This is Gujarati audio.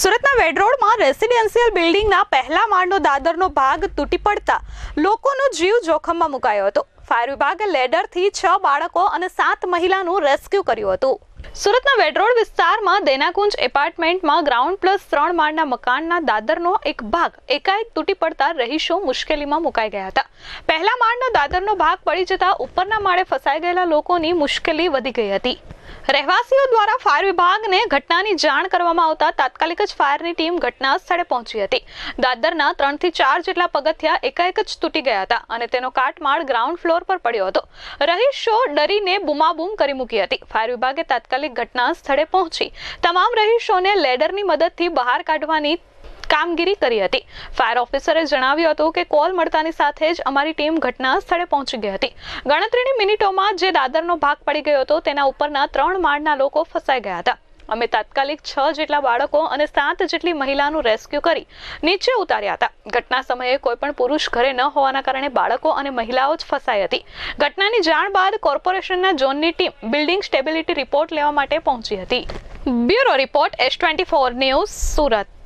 સુરતના વેડરોડમાં રેસિડેન્શિયલ બિલ્ડિંગના પહેલા માળનો દાદરનો ભાગ તૂટી પડતા લોકોનો જીવ જોખમમાં મુકાયો હતો. ફાયર વિભાગે લેડરથી છ બાળકો અને સાત મહિલાનું રેસ્ક્યુ કર્યું હતું. સુરતના વેડરોડ વિસ્તારમાં દેનાકુંજ એપાર્ટમેન્ટમાં ગ્રાઉન્ડ પ્લસ ત્રણ માળના મકાનના દાદરનો એક ભાગ એકાએક તૂટી પડતા રહીશો મુશ્કેલીમાં મુકાઈ ગયા હતા. પહેલા માળનો દાદરનો ભાગ પડી જતા ઉપરના માળે ફસાઈ ગયેલા લોકોની મુશ્કેલી વધી ગઈ હતી. રહેવાસીઓ દ્વારા ફાયર વિભાગને ઘટનાની જાણ કરવામાં આવતા તાત્કાલિક જ ફાયરની ટીમ ઘટના સ્થળે પહોંચી હતી. દાદરના ત્રણથી ચાર જેટલા પગથિયા એકાએક જ તૂટી ગયા હતા અને તેનો કાટમાળ ગ્રાઉન્ડ ફ્લોર પર પડ્યો હતો. રહીશો ડરીને બૂમાબૂમ કરી મૂકી હતી. ફાયર વિભાગે તાત્કાલિક ઘટના સ્થળે પહોંચી. તમામ રહીશોને લેડરની મદદથી બહાર કાઢવાની કામગીરી કરી હતી. ફાયર ઓફિસરે જણાવ્યું હતું કે કોલ મળતાની સાથે જ અમારી ટીમ ઘટના સ્થળે પહોંચી ગઈ હતી. ગણતરીની મિનિટોમાં જે દાદરનો ભાગ પડી ગયો હતો, તેના ઉપરના ત્રણ માળના લોકો ફસાઈ ગયા હતા. અમે તાત્કાલિક છ જેટલા બાળકો અને સાત જેટલી મહિલાનું રેસ્ક્યુ કરી નીચે ઉતાર્યા હતા. ઘટના સમયે કોઈ પણ પુરુષ ઘરે ન હોવાના કારણે બાળકો અને મહિલાઓ જ ફસાઈ હતી. ઘટનાની જાણ બાદ કોર્પોરેશનના ઝોનની ટીમ બિલ્ડિંગ સ્ટેબિલિટી રિપોર્ટ લેવા માટે પહોંચી હતી. Bureau report, S twenty four news, Surat.